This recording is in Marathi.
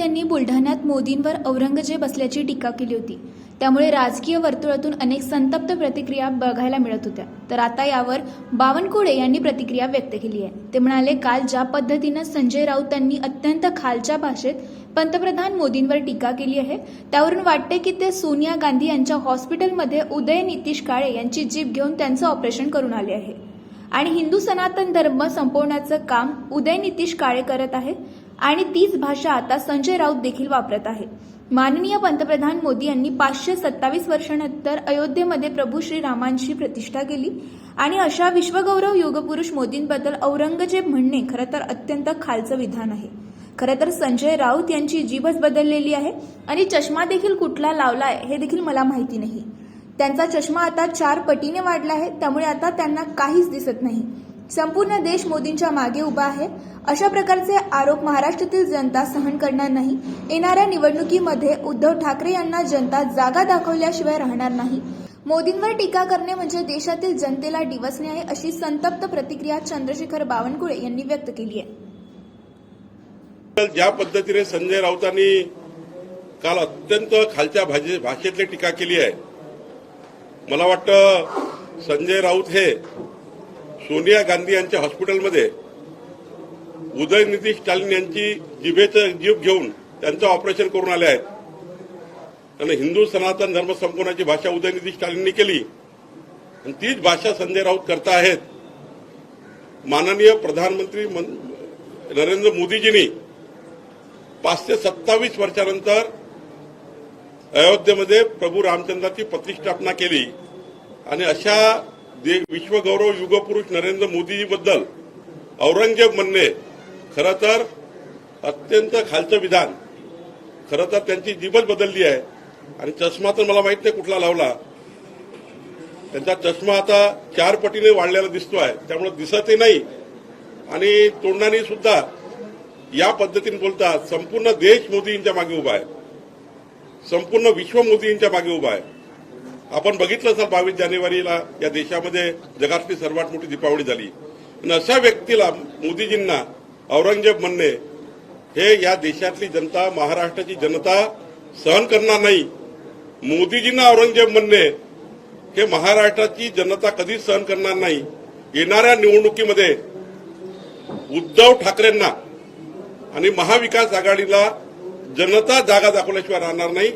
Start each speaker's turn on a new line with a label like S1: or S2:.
S1: त्यांनी बुलढाण्यात मोदींवर औरंगजेब असल्याची टीका केली होती. त्यामुळे राजकीय वर्तुळातून अनेक संतप्त प्रतिक्रिया बघायला मिळत होत्या. तर आता यावर बावनकुळे यांनी प्रतिक्रिया व्यक्त केली आहे. ते म्हणाले काल ज्या पद्धतीनं संजय राऊत यांनी अत्यंत खालच्या भाषेत पंतप्रधान मोदींवर टीका केली आहे त्यावरून वाटते की ते सोनिया गांधी यांच्या हॉस्पिटलमध्ये उदय नितीश काळे यांची जीप घेऊन त्यांचं ऑपरेशन करून आले आहे. आणि हिंदू सनातन धर्म संपवण्याचं काम उदय नितीश काळे करत आहे आणि तीच भाषा आता संजय राऊत देखील वापरत आहे. माननीय पंतप्रधान मोदी यांनी पाचशे सत्तावीस वर्षानंतर अयोध्येमध्ये प्रभू श्रीरामांची प्रतिष्ठा केली आणि अशा विश्वगौरव युगपुरुष मोदींबद्दल औरंगजेब म्हणणे खरं तर अत्यंत खालचं विधान आहे. खरं तर संजय राऊत यांची जीभच बदललेली आहे आणि चष्मा देखील कुठला लावलाय हे देखील मला माहिती नाही. त्यांचा चष्मा आता चार पटीने वाढला आहे त्यामुळे आता त्यांना काहीच दिसत नाही. संपूर्ण देश मोदींच्या मागे उभा आहे. अशा प्रकारचे आरोप महाराष्ट्रातील जनता सहन करणार नाही. येणाऱ्या निवडणुकीमध्ये उद्धव ठाकरे यांना जनता जागा दाखवल्याशिवाय राहणार नाही. मोदींवर टीका करणे म्हणजे देशातील जनतेला डिवसणे आहे अशी संतप्त प्रतिक्रिया चंद्रशेखर बावनकुळे यांनी व्यक्त केली आहे.
S2: ज्या पद्धतीने संजय राऊतांनी काल अत्यंत खालच्या भाषेतली टीका केली आहे. मला वाटतं संजय राऊत हे सोनिया गांधी यांच्या हॉस्पिटलमध्ये उदयनिधी स्टालिन यांची जिभेचं जीभ घेऊन त्यांचं ऑपरेशन करून आले आहेत. त्यांना हिंदू सनातन धर्म संपवण्याची भाषा उदयनिधी स्टालिननी केली. आणि तीच भाषा संजय राऊत करता आहेत. माननीय प्रधानमंत्री मन- नरेंद्र मोदीजींनी पाचशे सत्तावीस वर्षानंतर अयोध्येमध्ये प्रभू रामचंद्राची प्रतिष्ठापना केली. आणि अशा विश्वगौरव युगपुरुष नरेंद्र मोदीजीबद्दल औरंगजेब म्हणणे खरं तर अत्यंत खालचं विधान. खरं तर त्यांची जीभच बदलली आहे. आणि चष्मा तर मला माहीत नाही कुठला लावला. त्यांचा चष्मा आता चार पटीने वाढलेला दिसतो आहे. त्यामुळे दिसतही नाही. आणि तोंडाने सुद्धा या पद्धतीने बोलतात संपूर्ण देश मोदींच्या मागे उभा आहे. संपूर्ण विश्व मोदींच्या मागे उभा आहे. आपण बघितलं असाल बावीस जानेवारीला या देशामध्ये जगातली सर्वात मोठी दीपावली झाली. आणि अशा व्यक्तीला मोदीजींना औरंगजेब म्हणणे हे या देशातली जनता महाराष्ट्राची जनता सहन करणार नाही. मोदीजींना औरंगजेब म्हणणे हे महाराष्ट्राची जनता कधीच सहन करणार नाही. येणाऱ्या निवडणुकीमध्ये उद्धव ठाकरेंना आणि महाविकास आघाडीला जनता जागा दाखवल्याशिवाय राहणार नाही.